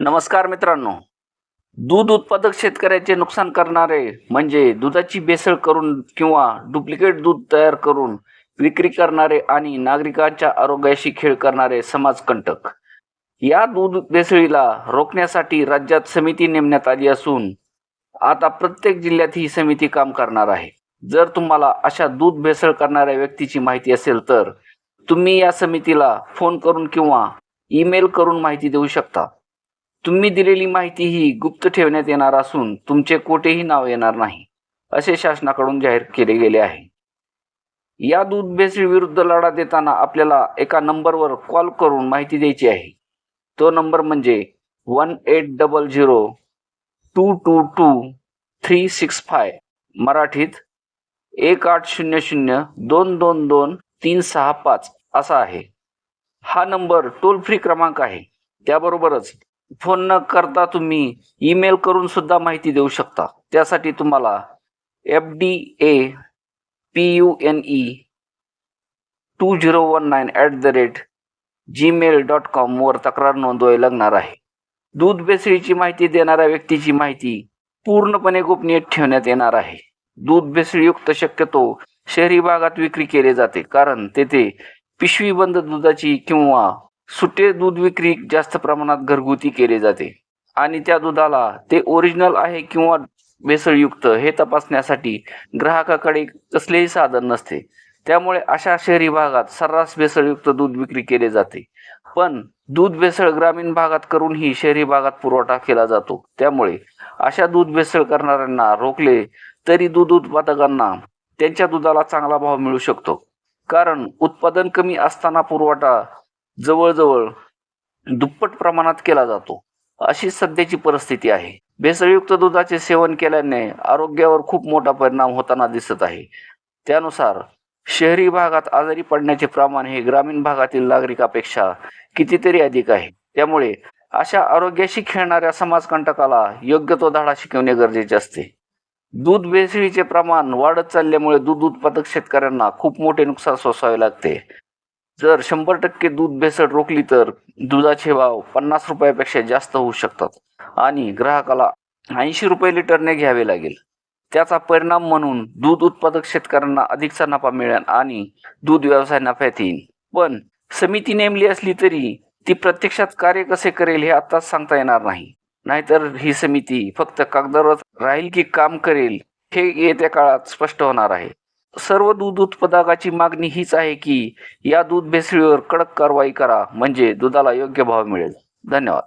नमस्कार मित्रांनो. दूध उत्पादक शेतकऱ्याचे नुकसान करणारे म्हणजे दुधाची भेसळ करून किंवा डुप्लिकेट दूध तयार करून विक्री करणारे आणि नागरिकांच्या आरोग्याशी खेळ करणारे समाजकंटक. या दूध भेसळीला रोखण्यासाठी राज्यात समिती नेमण्यात आली असून आता प्रत्येक जिल्ह्यात ही समिती काम करणार आहे. जर तुम्हाला अशा दूध भेसळ करणाऱ्या व्यक्तीची माहिती असेल तर तुम्ही या समितीला फोन करून किंवा ईमेल करून माहिती देऊ शकता. तुम्ही दिलेली माहिती ही गुप्त ठेवण्यात येणार असून तुमचे कोठेही नाव येणार नाही असे शासनाकडून जाहीर केले गेले आहे. या दूध भेसळी विरुद्ध लढा देताना आपल्याला एका नंबरवर कॉल करून माहिती द्यायची आहे. तो नंबर म्हणजे one eight double zero two two two three six five मराठीत एक आठ शून्य शून्य दोन दोन दोन तीन सहा पाच असा आहे. हा नंबर टोल फ्री क्रमांक आहे. त्याबरोबरच फोन न करता तुम्ही ईमेल करून सुद्धा माहिती देऊ शकता. त्यासाठी तुम्हाला F D A P U N E two zero one nine at the rate Gmail dot कॉमवर तक्रार नोंदवावी लागणार आहे. दूध भेसळीची माहिती देणाऱ्या व्यक्तीची माहिती पूर्णपणे गोपनीय ठेवण्यात येणार आहे. दूध भेसळयुक्त शक्यतो शहरी भागात विक्री केली जाते कारण तेथे पिशवीबंद दुधाची किंवा सुटे दूध विक्री जास्त प्रमाणात घरगुती केली जाते. आणि त्या दुधाला ते ओरिजिनल आहे किंवा भेसळयुक्त हे तपासण्यासाठी ग्राहकाकडे कसलेही साधन नसते. त्यामुळे अशा शहरी भागात सर्रास भेसळयुक्त दूध विक्री केले जाते. पण दूध भेसळ ग्रामीण भागात करूनही शहरी भागात पुरवठा केला जातो. त्यामुळे अशा दूध भेसळ करणाऱ्यांना रोखले तरी दूध उत्पादकांना त्यांच्या दुधाला चांगला भाव मिळू शकतो. कारण उत्पादन कमी असताना पुरवठा जवळजवळ दुप्पट प्रमाणात केला जातो. अशी सध्याची परिस्थिती आहे. भेसळयुक्त दुधाचे सेवन केल्याने आरोग्यावर खूप मोठा परिणाम होताना दिसत आहे. त्यानुसार शहरी भागात आजारी पडण्याचे प्रमाण हे ग्रामीण भागातील नागरिकापेक्षा कितीतरी अधिक आहे. त्यामुळे अशा आरोग्याशी खेळणाऱ्या समाजकंटकाला योग्य तो धाडा शिकवणे गरजेचे असते. दूध भेसळीचे प्रमाण वाढत चालल्यामुळे दूध उत्पादक शेतकऱ्यांना खूप मोठे नुकसान सोसावे लागते. जर शंभर टक्के दूध भेसळ रोखली तर दुधाचे भाव पन्नास रुपयापेक्षा जास्त होऊ शकतात. आणि ग्राहकाला ऐंशी रुपये लिटरने घ्यावे लागेल. त्याचा परिणाम म्हणून दूध उत्पादक शेतकऱ्यांना अधिकचा नफा मिळेल आणि दूध व्यवसाय नफ्यात येईल. पण समिती नेमली असली तरी ती प्रत्यक्षात कार्य कसे करेल हे आताच सांगता येणार नाही. नाहीतर ही समिती फक्त कागदावर राहील की काम करेल हे येत्या काळात स्पष्ट होणार आहे. सर्व दूध उत्पादकाची मागणी हीच आहे की या दूध भेसळीवर कडक कारवाई करा म्हणजे दुधाला योग्य भाव मिळेल. धन्यवाद.